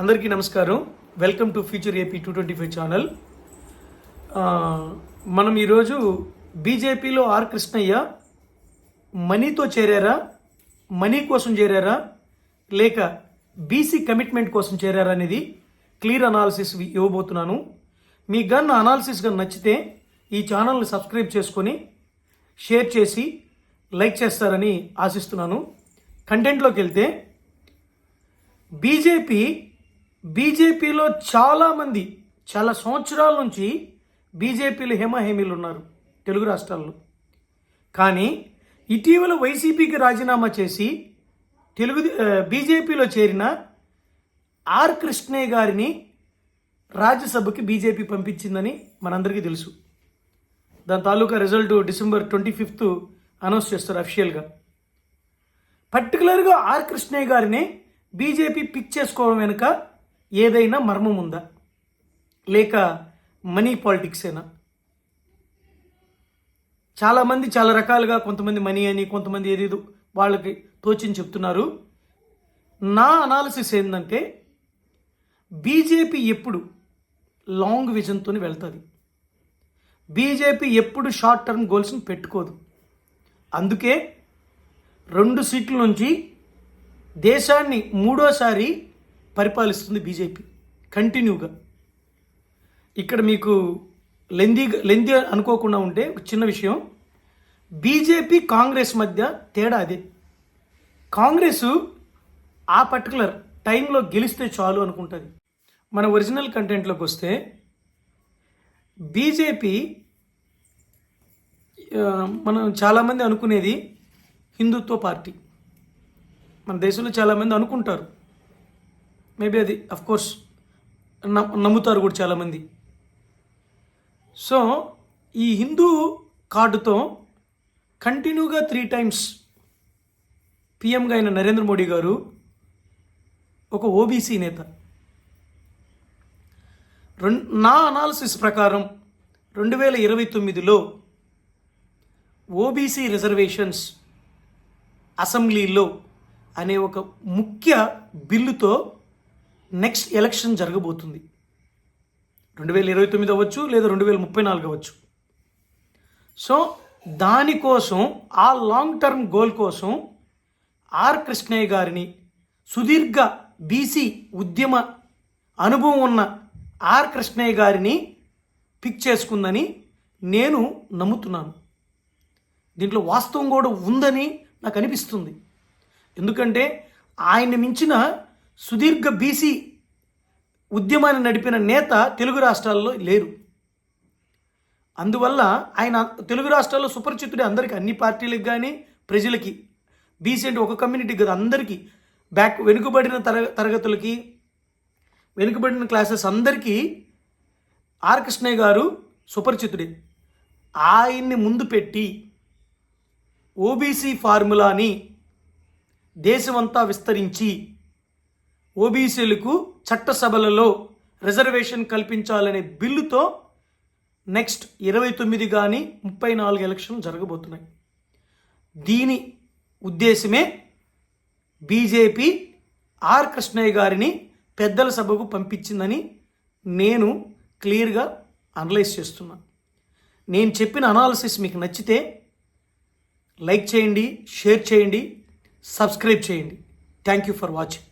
అందరికీ నమస్కారం. Welcome to future AP two twenty five channel మనం ఈరోజు బీజేపీలో ఆర్ కృష్ణయ్య మనీతో చేరారా? మనీ కోసం చేరారా? లేక బీసీ కమిట్మెంట్ కోసం చేరారా అనేది క్లియర్ అనాలిసిస్ ఇవ్వబోతున్నాను. మీ గన్ అనాలిసిస్ గన్ నచ్చితే ఈ ఛానల్ని సబ్స్క్రైబ్ చేసుకొని షేర్ చేసి లైక్ చేస్తారని ఆశిస్తున్నాను. కంటెంట్లోకి వెళ్తే బీజేపీ బీజేపీలో చాలామంది చాలా సంవత్సరాల నుంచి బీజేపీలో హేమహేమీలు ఉన్నారు తెలుగు రాష్ట్రాల్లో. కానీ ఇటీవల వైసీపీకి రాజీనామా చేసి తెలుగు బీజేపీలో చేరిన ఆర్ కృష్ణయ్య గారిని రాజ్యసభకి బీజేపీ పంపించిందని మనందరికీ తెలుసు. దాని తాలూకా result December twenty fifth announce చేస్తారు అఫిషియల్గా. పర్టికులర్గా ఆర్ కృష్ణయ్య గారిని బీజేపీ పిక్ చేసుకోవడం వెనుక ఏదైనా మర్మం ఉందా లేక మనీ పాలిటిక్సేనా? చాలామంది చాలా రకాలుగా కొంతమంది మనీ అని కొంతమంది ఏదేదో వాళ్ళకి తోచని చెప్తున్నారు. నా అనాలిసిస్ ఏంటంటే బీజేపీ ఎప్పుడు లాంగ్ విజన్తో వెళ్తుంది. బీజేపీ ఎప్పుడు షార్ట్ టర్మ్ గోల్స్ని పెట్టుకోదు. అందుకే రెండు సీట్ల నుంచి దేశాన్ని మూడోసారి పరిపాలిస్తుంది బీజేపీ కంటిన్యూగా. ఇక్కడ మీకు లెందీ లెందీ అనుకోకుండా ఉంటే ఒక చిన్న విషయం. బీజేపీ కాంగ్రెస్ మధ్య తేడా అదే. కాంగ్రెస్ ఆ పర్టికులర్ టైంలో గెలిస్తే చాలు అనుకుంటుంది. మన ఒరిజినల్ కంటెంట్లోకి వస్తే బీజేపీ మనం చాలామంది అనుకునేది హిందుత్వ పార్టీ. మన దేశంలో చాలామంది అనుకుంటారు. మేబీ అది అఫ్కోర్స్ నమ్ముతారు కూడా చాలామంది. సో ఈ హిందూ కార్డుతో కంటిన్యూగా త్రీ టైమ్స్ పిఎంగా అయిన నరేంద్ర మోడీ గారు ఒక ఓబీసీ నేత. నా అనాలిసిస్ ప్రకారం రెండు వేల ఇరవై తొమ్మిదిలో ఓబీసీ రిజర్వేషన్స్ అసెంబ్లీలో అనే ఒక ముఖ్య బిల్లుతో నెక్స్ట్ ఎలక్షన్ జరగబోతుంది. రెండు వేల ఇరవై తొమ్మిది అవ్వచ్చు లేదా రెండు వేల ముప్పై నాలుగు అవ్వచ్చు. సో దానికోసం ఆ లాంగ్ టర్మ్ గోల్ కోసం ఆర్ కృష్ణయ్య గారిని సుదీర్ఘ బీసీ ఉద్యమ అనుభవం ఉన్న ఆర్ కృష్ణయ్య గారిని పిక్ చేసుకుందని నేను నమ్ముతున్నాను. దీంట్లో వాస్తవం కూడా ఉందని నాకు అనిపిస్తుంది. ఎందుకంటే ఆయన మించిన సుదీర్ఘ బీసీ ఉద్యమాన్ని నడిపిన నేత తెలుగు రాష్ట్రాల్లో లేరు. అందువల్ల ఆయన తెలుగు రాష్ట్రాల్లో సుపరిచితుడే అందరికీ అన్ని పార్టీలకు కానీ ప్రజలకి బీసీ అంటే ఒక కమ్యూనిటీకి కదా అందరికీ బ్యాక్ వెనుకబడిన తరగ తరగతులకి వెనుకబడిన క్లాసెస్ అందరికీ ఆర్ కృష్ణయ్య గారు సుపరిచితుడే. ఆయన్ని ముందు పెట్టి ఓబీసీ ఫార్ములాని దేశమంతా విస్తరించి ఓబీసీలకు చట్టసభలలో రిజర్వేషన్ కల్పించాలనే బిల్లుతో నెక్స్ట్ ఇరవై తొమ్మిది కానీ ముప్పై నాలుగు ఎలక్షన్లు జరగబోతున్నాయి. దీని ఉద్దేశమే బీజేపీ ఆర్ కృష్ణయ్య గారిని పెద్దల సభకు పంపించిందని నేను క్లియర్గా అనలైజ్ చేస్తున్నాను నేను చెప్పిన అనాలిసిస్ మీకు నచ్చితే లైక్ చేయండి షేర్ చేయండి సబ్స్క్రైబ్ చేయండి. Thank you for watching.